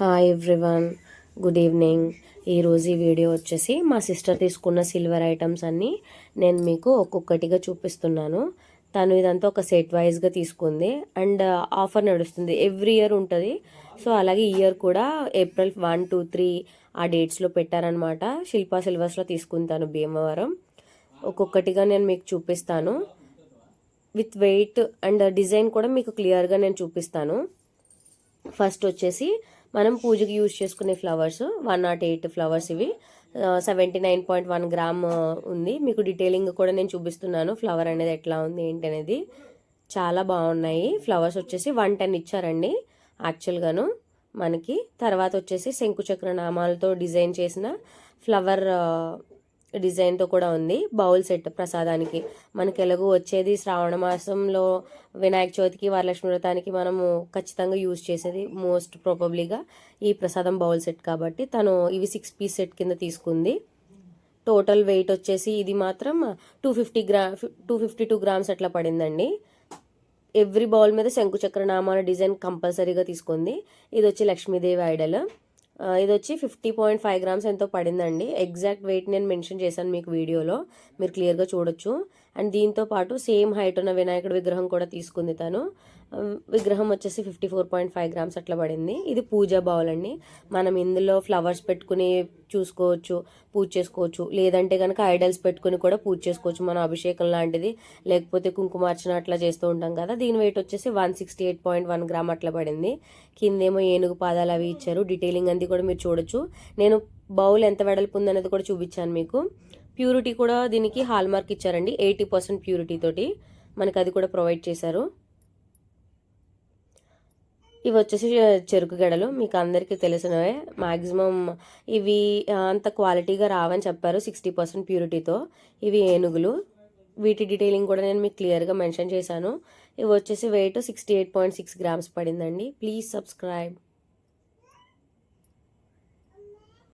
Hi everyone good evening ఈరోజు ఈ video వచ్చేసి మా సిస్టర్ తీసుకున్న సిల్వర్ ఐటమ్స్ అన్నీ నేను మీకు ఒక్కొక్కటిగా చూపిస్తున్నాను. తను ఇదంతా ఒక సెట్ వైజ్గా తీసుకుంది. అండ్ ఆఫర్ uh, నడుస్తుంది. ఎవ్రీ ఇయర్ ఉంటుంది. సో అలాగే ఇయర్ కూడా ఏప్రిల్ వన్ టూ త్రీ ఆ డేట్స్లో పెట్టారనమాట శిల్పా సిల్వర్స్లో తీసుకుంటాను భీమవరం. ఒక్కొక్కటిగా నేను మీకు చూపిస్తాను. విత్ వెయిట్ అండ్ డిజైన్ కూడా మీకు క్లియర్గా నేను చూపిస్తాను. ఫస్ట్ వచ్చేసి మనం పూజకి యూజ్ చేసుకునే flowers one naught eight flowers ఇవి. Seventy nine point one gram ఉంది. మీకు డీటెయిలింగ్ కూడా నేను చూపిస్తున్నాను. ఫ్లవర్ అనేది ఎట్లా ఉంది ఏంటి అనేది. చాలా బాగున్నాయి. ఫ్లవర్స్ వచ్చేసి వన్ టెన్ ఇచ్చారండి యాక్చువల్గాను మనకి తర్వాత వచ్చేసి శంకుచక్ర నామాలతో డిజైన్ చేసిన ఫ్లవర్ డిజైన్తో కూడా ఉంది. బౌల్ సెట్ ప్రసాదానికి. మనకి ఎలాగో వచ్చేది శ్రావణ మాసంలో వినాయక చవితికి వరలక్ష్మి వ్రతానికి మనము ఖచ్చితంగా యూజ్ చేసేది మోస్ట్ ప్రాబబ్లీగా ఈ ప్రసాదం బౌల్ సెట్ కాబట్టి తను ఇవి సిక్స్ పీస్ సెట్ కింద తీసుకుంది. టోటల్ వెయిట్ వచ్చేసి ఇది మాత్రం టూ ఫిఫ్టీ గ్రా టూ ఫిఫ్టీ టూ గ్రామ్స్ అట్లా పడిందండి. ఎవ్రీ బౌల్ మీద శంకుచక్ర నామాల డిజైన్ కంపల్సరీగా తీసుకుంది. ఇది వచ్చి లక్ష్మీదేవి ఐడల్. ఇది వచ్చి ఫిఫ్టీ పాయింట్ ఫైవ్ గ్రామ్స్ ఎంతో పడిందండి. ఎగ్జాక్ట్ వెయిట్ నేను మెన్షన్ చేశాను మీకు వీడియోలో. మీరు క్లియర్గా చూడొచ్చు. అండ్ దీంతో పాటు సేమ్ హైట్ ఉన్న వినాయకుడి విగ్రహం కూడా తీసుకుంది తను. విగ్రహం వచ్చేసి fifty four point five grams అట్లా పడింది. ఇది పూజా బౌల్ అండి. మనం ఇందులో ఫ్లవర్స్ పెట్టుకుని చూసుకోవచ్చు పూజ చేసుకోవచ్చు. లేదంటే కనుక ఐడల్స్ పెట్టుకుని కూడా పూజ చేసుకోవచ్చు. మనం అభిషేకం లాంటిది. లేకపోతే కుంకుమార్చన అట్లా చేస్తూ ఉంటాం కదా. దీని వెయిట్ వచ్చేసి one sixty eight point one gram అట్లా పడింది. కిందేమో ఏనుగు పాదాలు అవి ఇచ్చారు. డీటెయిలింగ్ అంది కూడా మీరు చూడొచ్చు. నేను బౌల్ ఎంత వెడల్పు ఉందనేది కూడా చూపించాను మీకు. ప్యూరిటీ కూడా దీనికి హాల్ మార్క్ ఇచ్చారండి ఎయిటీ పర్సెంట్ ప్యూరిటీ తోటి మనకి అది కూడా ప్రొవైడ్ చేశారు. ఇవి వచ్చేసి చెరుకు గడలు మీకు అందరికీ తెలిసినవే. మ్యాక్సిమం ఇవి అంత క్వాలిటీగా రావని చెప్పారు సిక్స్టీ పర్సెంట్ ప్యూరిటీతో. ఇవి ఏనుగులు. వీటి డీటెయిలింగ్ కూడా నేను మీకు క్లియర్గా మెన్షన్ చేశాను. ఇవి వచ్చేసి weight sixty eight point six grams పడిందండి. Please subscribe.